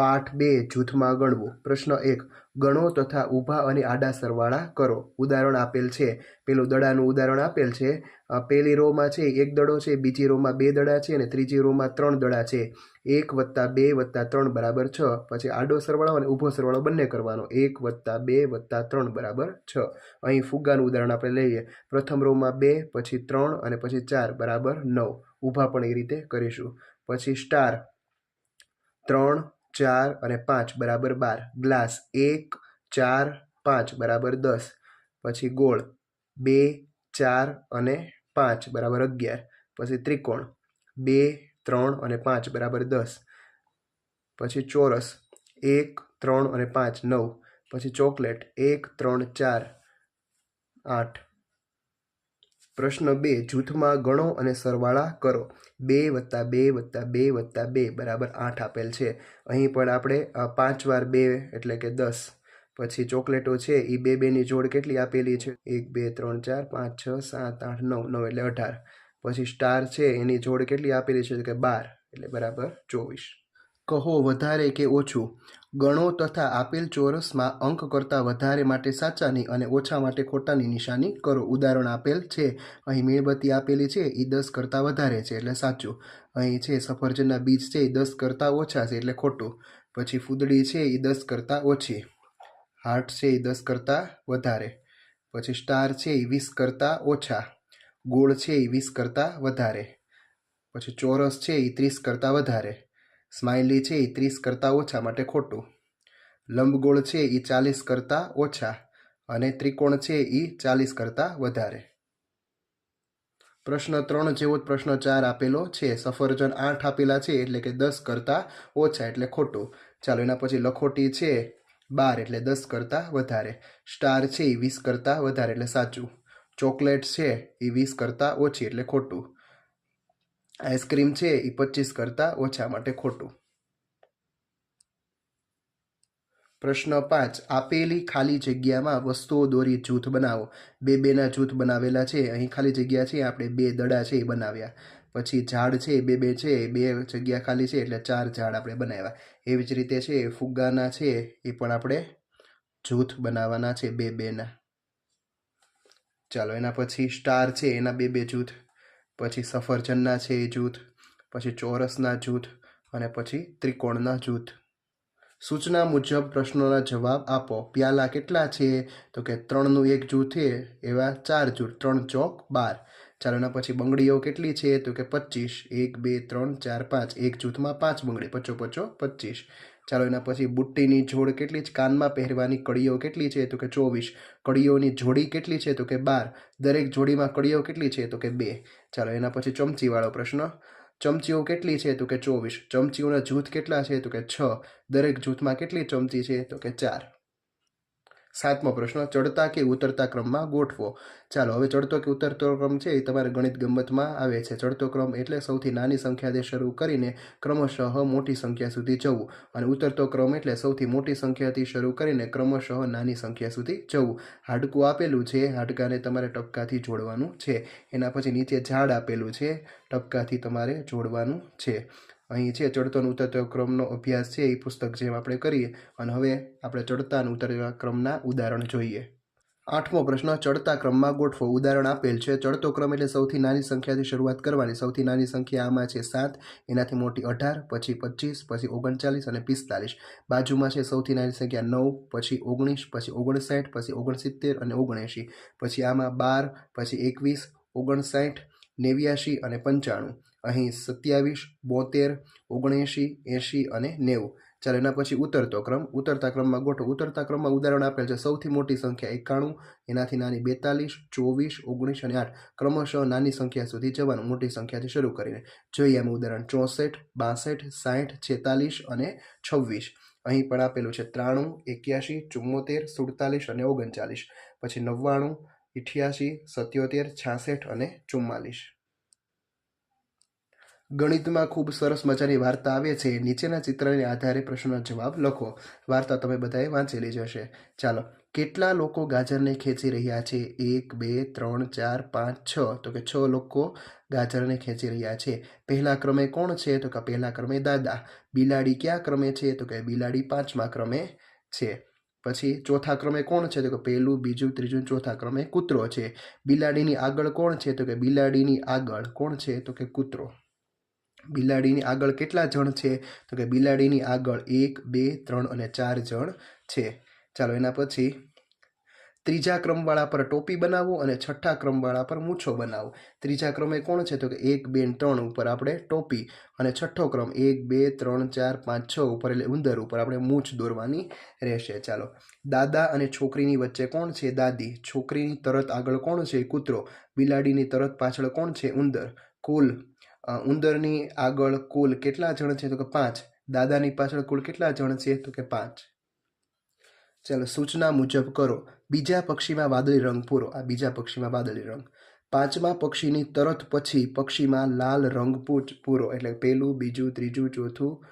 પાઠ બે જૂથમાં ગણવું. પ્રશ્ન એક, ગણો તથા ઊભા અને આડા સરવાળા કરો. ઉદાહરણ આપેલ છે. પેલું દડાનું ઉદાહરણ આપેલ છે. પહેલી રોમાં છે એક દડો છે, બીજી રોમાં બે દડા છે અને ત્રીજી રોમાં ત્રણ દડા છે. એક વત્તા બે વત્તા ત્રણ બરાબર છ. પછી આડો સરવાળો અને ઊભો સરવાળો બંને કરવાનો. એક વત્તા બે વત્તા ત્રણ બરાબર છ. અહીં ફુગ્ગાનું ઉદાહરણ આપણે લઈએ. પ્રથમ રોમાં બે, પછી ત્રણ અને પછી ચાર બરાબર નવ. ઊભા પણ એ રીતે કરીશું. પછી સ્ટાર, ત્રણ ચાર અને પાંચ, બરાબર બાર. ગ્લાસ એક, ચાર, પાંચ, બરાબર દસ. પછી ગોળ, બે, ચાર અને પાંચ, બરાબર અગિયાર. પછી ત્રિકોણ, બે, ત્રણ અને પાંચ, બરાબર દસ. પછી ચોરસ, એક, ત્રણ અને પાંચ, નવ. પછી ચોકલેટ, એક, ત્રણ, ચાર, આઠ. પ્રશ્ન બે, જૂથમાં ગણો અને સરવાળા કરો. બે વત્તા બે વત્તા બે વત્તા બે, બરાબર આઠ આપેલ છે. અહીં પણ આપણે પાંચ વાર બે એટલે કે દસ. પછી ચોકલેટો છે એ બે બેની જોડ કેટલી આપેલી છે? એક, બે, ત્રણ, ચાર, પાંચ, છ, સાત, આઠ, નવ નવ એટલે અઢાર. પછી સ્ટાર છે, એની જોડ કેટલી આપેલી છે? કે બાર. એટલે બરાબર ચોવીસ. કહો વધારે કે ઓછું. ગણો તથા આપેલ ચોરસમાં અંક કરતાં વધારે માટે સાચાની અને ઓછા માટે ખોટાની નિશાની કરો. ઉદાહરણ આપેલ છે. અહીં મીણબત્તી આપેલી છે. એ દસ કરતાં વધારે છે એટલે સાચું. અહીં છે સફરજનના બીજ છે. એ દસ કરતાં ઓછા છે એટલે ખોટું. પછી ફૂદડી છે. એ દસ કરતાં ઓછી. હાર્ટ છે. એ દસ કરતાં વધારે. પછી સ્ટાર છે. એ વીસ કરતાં ઓછા. ગોળ છે. એ વીસ કરતાં વધારે. પછી ચોરસ છે. એ ત્રીસ કરતાં વધારે. સ્માઇલી છે એ ત્રીસ કરતાં ઓછા માટે ખોટું. લંબગોળ છે એ ચાલીસ કરતાં ઓછા અને ત્રિકોણ છે એ ચાલીસ કરતાં વધારે. પ્રશ્ન ત્રણ જેવો જ પ્રશ્ન ચાર આપેલો છે. સફરજન આઠ આપેલા છે એટલે કે દસ કરતાં ઓછા એટલે ખોટું. ચાલો એના પછી લખોટી છે બાર એટલે દસ કરતાં વધારે. સ્ટાર છે એ વીસ કરતાં વધારે એટલે સાચું. ચોકલેટ છે એ વીસ કરતાં ઓછી એટલે ખોટું. આઈસ્ક્રીમ છે એ પચીસ કરતાં ઓછા માટે ખોટું. પ્રશ્ન પાંચ, આપેલી ખાલી જગ્યામાં વસ્તુઓ દોરી જૂથ બનાવો. બે બેના જૂથ બનાવેલા છે, અહીં ખાલી જગ્યા છે, આપણે બે દડા છે એ બનાવ્યા. પછી ઝાડ છે, બે બે છે, બે જગ્યા ખાલી છે, એટલે ચાર ઝાડ આપણે બનાવ્યા. એવી જ રીતે છે, ફુગ્ગાના છે એ પણ આપણે જૂથ બનાવવાના છે, બે બેના. ચાલો એના પછી સ્ટાર છે, એના બે બે જૂથ. પછી સફરજનના છે એ જૂથ, પછી ચોરસના જૂથ અને પછી ત્રિકોણના જૂથ. સૂચના મુજબ પ્રશ્નોના જવાબ આપો. પ્યાલા કેટલા છે? તો કે ત્રણનું એક જૂથ છે, એવા ચાર જૂથ, ત્રણ ચોક, બાર. ચાલો એના પછી બંગડીઓ કેટલી છે? તો કે પચીસ એક, બે, ત્રણ, ચાર, પાંચ. એક જૂથમાં પાંચ બંગડી. પચો પચો પચીસ ચાલો એના પછી બુટ્ટીની જોડ કેટલી છે કાનમાં પહેરવાની કડીઓ કેટલી છે તો કે ચોવીસ. કડીઓની જોડી કેટલી છે તો કે બાર. દરેક જોડીમાં કડીઓ કેટલી છે તો કે બે. ચાલો એના પછી ચમચીવાળો પ્રશ્ન. ચમચીઓ કેટલી છે તો કે ચોવીસ. ચમચીઓના જૂથ કેટલા છે તો કે છ. દરેક જૂથમાં કેટલી ચમચી છે તો કે ચાર. સાતમો પ્રશ્ન, ચડતા કે ઉતરતા ક્રમમાં ગોઠવો? ચાલો, હવે ચડતો કે ઉતરતો ક્રમ છે એ તમારે ગણિત ગમતમાં આવે છે. ચડતો ક્રમ એટલે સૌથી નાની સંખ્યાથી શરૂ કરીને ક્રમશઃ મોટી સંખ્યા સુધી જવું અને ઉતરતો ક્રમ એટલે સૌથી મોટી સંખ્યાથી શરૂ કરીને ક્રમશઃ નાની સંખ્યા સુધી જવું. હાડકું આપેલું છે, હાડકાને તમારે ટપકાથી જોડવાનું છે. એના પછી નીચે ઝાડ આપેલું છે, ટપકાથી તમારે જોડવાનું છે. અહીં છે ચડતો અને ઉતરતો ક્રમનો અભ્યાસ છે એ પુસ્તક જેમ આપણે કરીએ. અને હવે આપણે ચડતા અને ઉતરતા ક્રમના ઉદાહરણ જોઈએ. આઠમો પ્રશ્ન, ચડતા ક્રમમાં ગોઠવો. ઉદાહરણ આપેલ છે. ચડતો ક્રમ એટલે સૌથી નાની સંખ્યાથી શરૂઆત કરવાની. સૌથી નાની સંખ્યા આમાં છે સાત, એનાથી મોટી અઢાર, પછી પચીસ, પછી ઓગણચાલીસ અને પિસ્તાલીસ. બાજુમાં છે સૌથી નાની સંખ્યા નવ, પછી ઓગણીસ, પછી ઓગણસાઠ, પછી ઓગણસિત્તેર અને ઓગણએંશી. પછી આમાં બાર, પછી એકવીસ, ઓગણસાઠ નેવ્યાશી અને પંચાણું. અહીં સત્યાવીસ, બોતેર, ઓગણએંશી, એંશી અને નેવું. ચાલો એના પછી ઉતરતો ક્રમ. ઉતરતા ક્રમમાં ગોઠવો. ઉતરતા ક્રમમાં ઉદાહરણ આપેલ છે. સૌથી મોટી સંખ્યા એકાણું, એનાથી નાની બેતાલીસ, ચોવીસ, ઓગણીસ અને આઠ. ક્રમશઃ નાની સંખ્યા સુધી જવાનું. મોટી સંખ્યાથી શરૂ કરીને. જોઈએ અમે ઉદાહરણ. ચોસઠ, બાસઠ, સાઠ, છેતાલીસ અને છવ્વીસ. અહીં પણ આપેલું છે ત્રાણું એક્યાસી ચુમ્મોતેર, સુડતાલીસ અને ઓગણચાલીસ. પછી નવ્વાણું ઇઠ્યાસી સત્યોતેર, છાસઠ અને ચુમ્માલીસ. ગણિતમાં ખૂબ સરસ મજાની વાર્તા આવે છે. નીચેના ચિત્રને આધારે પ્રશ્નનો જવાબ લખો. વાર્તા તમે બધાએ વાંચેલી જ હશે. ચાલો, કેટલા લોકો ગાજરને ખેંચી રહ્યા છે? એક, બે, ત્રણ, ચાર, પાંચ, છ. તો કે છ લોકો ગાજરને ખેંચી રહ્યા છે. પહેલા ક્રમે કોણ છે? તો કે પહેલા ક્રમે દાદા. બિલાડી ક્યાં ક્રમે છે? તો કે બિલાડી પાંચમા ક્રમે છે. પછી ચોથા ક્રમે કોણ છે? તો કે પહેલું, બીજું, ત્રીજું, ચોથા ક્રમે કૂતરો છે. બિલાડીની આગળ કોણ છે? તો કે બિલાડીની આગળ કોણ છે? તો કે કૂતરો. બિલાડીની આગળ કેટલા જણ છે? તો કે બિલાડીની આગળ એક, બે, ત્રણ અને ચાર જણ છે. ચાલો એના પછી ત્રીજા ક્રમવાળા પર ટોપી બનાવો અને છઠ્ઠા ક્રમવાળા પર મૂછો બનાવો. ત્રીજા ક્રમે કોણ છે? તો કે એક, બે ત્રણ ઉપર આપણે ટોપી અને છઠ્ઠો ક્રમ એક, બે, ત્રણ, ચાર, પાંચ, છ ઉપર એટલે ઉંદર ઉપર આપણે મૂછ દોરવાની રહેશે. ચાલો. દાદા અને છોકરીની વચ્ચે કોણ છે? દાદી. છોકરીની તરત આગળ કોણ છે? કૂતરો. બિલાડીની તરત પાછળ કોણ છે? ઉંદર. કુલ ઉંદરની આગળ કુલ કેટલા જણ છે? તો કે પાંચ. દાદાની પાછળ કુલ કેટલા જણ છે? તો કે પાંચ. ચાલો, સૂચના મુજબ કરો. બીજા પક્ષીમાં વાદળી રંગ પૂરો. આ બીજા પક્ષીમાં વાદળી રંગ. પાંચમા પક્ષીની તરત પછી પક્ષીમાં લાલ રંગ પૂરો. એટલે પહેલું બીજું, ત્રીજું, ચોથું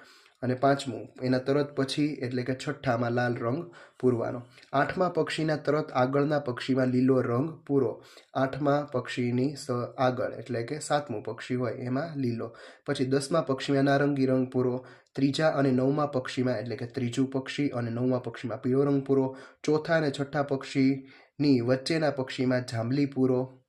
અને પાંચમું, એના તરત પછી, એટલે કે છઠ્ઠામાં લાલ રંગ પૂરવાનો. આઠમા પક્ષીના તરત આગળના પક્ષીમાં લીલો રંગ પૂરો. આઠમા પક્ષીની સ આગળ, એટલે કે સાતમું પક્ષી હોય, એમાં લીલો. પછી દસમા પક્ષીમાં નારંગી રંગ પૂરો. ત્રીજા અને નવમા પક્ષીમાં, એટલે કે ત્રીજું પક્ષી અને નવમા પક્ષીમાં પીળો રંગ પૂરો. ચોથા અને છઠ્ઠા પક્ષીની વચ્ચેના પક્ષીમાં જાંબલી પૂરો.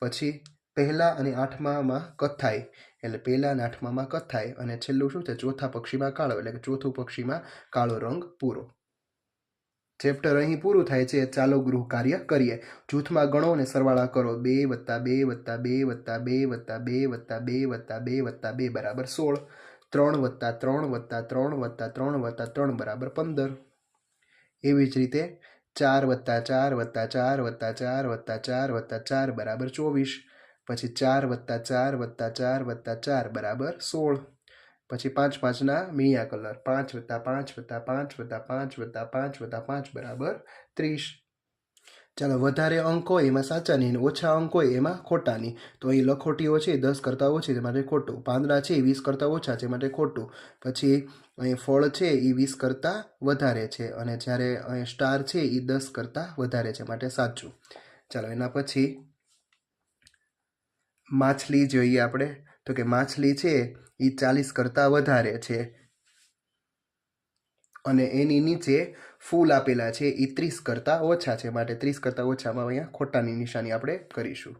પછી પહેલા અને આઠમામાં કથાઈ એટલે પહેલા આઠમામાં કથાય અને છેલ્લું શું છે? ચોથા પક્ષીમાં કાળો, એટલે કે ચોથું પક્ષીમાં કાળો રંગ પૂરો. ચેપ્ટર અહીં પૂરું થાય છે, ચાલો ગૃહ કાર્ય કરીએ. જૂથમાં ગણો અને સરવાળા કરો. બે વત્તા બે વત્તા બે વત્તા બે વત્તા બે વત્તા બે વત્તા બે વત્તા બે બરાબર સોળ. ત્રણ વત્તા ત્રણ વત્તા ત્રણ વત્તા ત્રણ વત્તા ત્રણ બરાબર પંદર. એવી જ રીતે ચાર વત્તા ચાર વત્તા ચાર વત્તા ચાર વત્તા ચાર વત્તા ચાર બરાબર ચોવીસ. પછી ચાર વત્તા ચાર વત્તા ચાર વત્તા ચાર, બરાબર? સોળ. પછી પાંચ પાંચના મીણિયા કલર, પાંચ વત્તા પાંચ વત્તા પાંચ વત્તા પાંચ વત્તા પાંચ વત્તા પાંચ, બરાબર? ત્રીસ. ચાલો, વધારે અંક હોય એમાં સાચાની અને ઓછા અંક હોય એમાં ખોટાની તો અહીં લખોટીઓ છે દસ કરતાં ઓછી, તે માટે ખોટું. પાંદડા છે એ વીસ કરતાં ઓછા છે માટે ખોટું. પછી અહીં ફળ છે એ વીસ કરતાં વધારે છે અને જ્યારે અહીં સ્ટાર છે એ દસ કરતાં વધારે છે, માટે સાચું. ચાલો, એના પછી માછલી જોઈએ આપણે. તો કે માછલી છે એ ચાલીસ કરતાં વધારે છે. અને એની નીચે ફૂલ આપેલા છે એ ત્રીસ કરતાં ઓછા છે માટે ત્રીસ કરતાં ઓછામાં અહીંયા ખોટાની નિશાની આપણે કરીશું.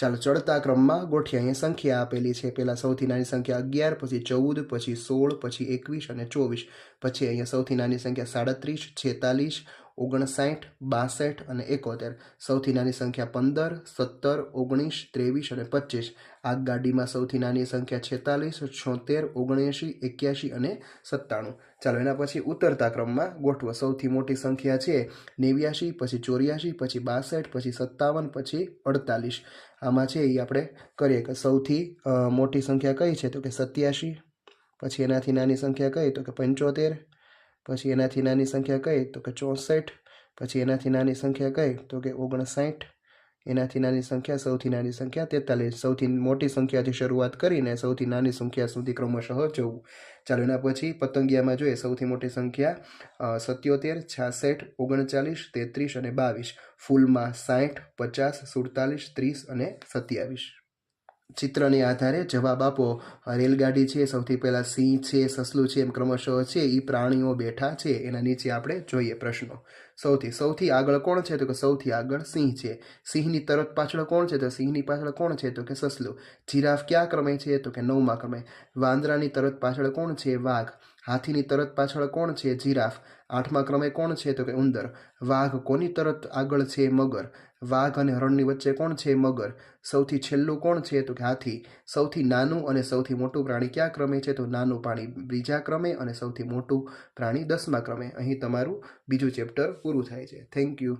ચાલો ચડતા ક્રમમાં ગોઠીએ. અહીંયા સંખ્યા આપેલી છે. પહેલાં સૌથી નાની સંખ્યા અગિયાર, પછી ચૌદ, પછી સોળ, પછી એકવીસ અને ચોવીસ. પછી અહીંયા સૌથી નાની સંખ્યા સાડત્રીસ, છેતાલીસ ઓગણસાઠ, બાસઠ અને એકોતેર. સૌથી નાની સંખ્યા પંદર, સત્તર, ઓગણીસ, ત્રેવીસ અને પચીસ આગગાડીમાં સૌથી નાની સંખ્યા છેતાલીસ, છોતેર, ઓગણએંશી એક્યાસી અને સત્તાણું. ચાલો એના પછી ઉતરતા ક્રમમાં ગોઠવો. સૌથી મોટી સંખ્યા છે નેવ્યાશી, પછી ચોર્યાસી પછી બાસઠ, પછી સત્તાવન, પછી અડતાલીસ. આમાં છે એ આપણે કરીએ કે સૌથી મોટી સંખ્યા કઈ છે તો કે સત્યાશી, પછી એનાથી નાની સંખ્યા કઈ તો કે પંચોતેર પછી એનાથી નાની સંખ્યા કઈ તો કે ચોસઠ, પછી એનાથી નાની સંખ્યા કઈ તો કે ઓગણસાઠ, એનાથી નાની સંખ્યા સૌથી નાની સંખ્યા તેતાલીસ, સૌથી મોટી સંખ્યાથી શરૂઆત કરીને સૌથી નાની સંખ્યા સુધી ક્રમશઃ જવું. ચાલો એના પછી પતંગિયામાં જોઈએ. સૌથી મોટી સંખ્યા સત્યોતેર, છાસઠ, ઓગણચાલીસ, તેત્રીસ અને બાવીસ. ફૂલમાં સાઠ, પચાસ, સુડતાલીસ, ત્રીસ અને સત્યાવીસ. ચિત્રને આધારે જવાબ આપો. રેલગાડી છે, સૌથી પહેલાં સિંહ છે, સસલું છે, એમ ક્રમશઃ છે એ પ્રાણીઓ બેઠા છે, એના નીચે આપણે જોઈએ પ્રશ્નો. સૌથી સૌથી આગળ કોણ છે? તો કે સૌથી આગળ સિંહ છે. સિંહની તરત પાછળ કોણ છે? તો સિંહની પાછળ કોણ છે? તો કે સસલું. જીરાફ ક્યાં ક્રમે છે? તો કે નવમા ક્રમે. વાંદરાની તરત પાછળ કોણ છે? વાઘ. હાથીની તરત પાછળ કોણ છે? જીરાફ. આઠમા ક્રમે કોણ છે? તો કે ઉંદર. વાઘ કોની તરત આગળ છે? મગર. વાઘ અને હરણની વચ્ચે કોણ છે? મગર. સૌથી છેલ્લું કોણ છે? તો કે હાથી. સૌથી નાનું અને સૌથી મોટું પ્રાણી કયા ક્રમે છે? તો નાનું પ્રાણી બીજા ક્રમે અને સૌથી મોટું પ્રાણી દસમા ક્રમે. અહીં તમારું બીજું ચેપ્ટર પૂરું થાય છે. Thank you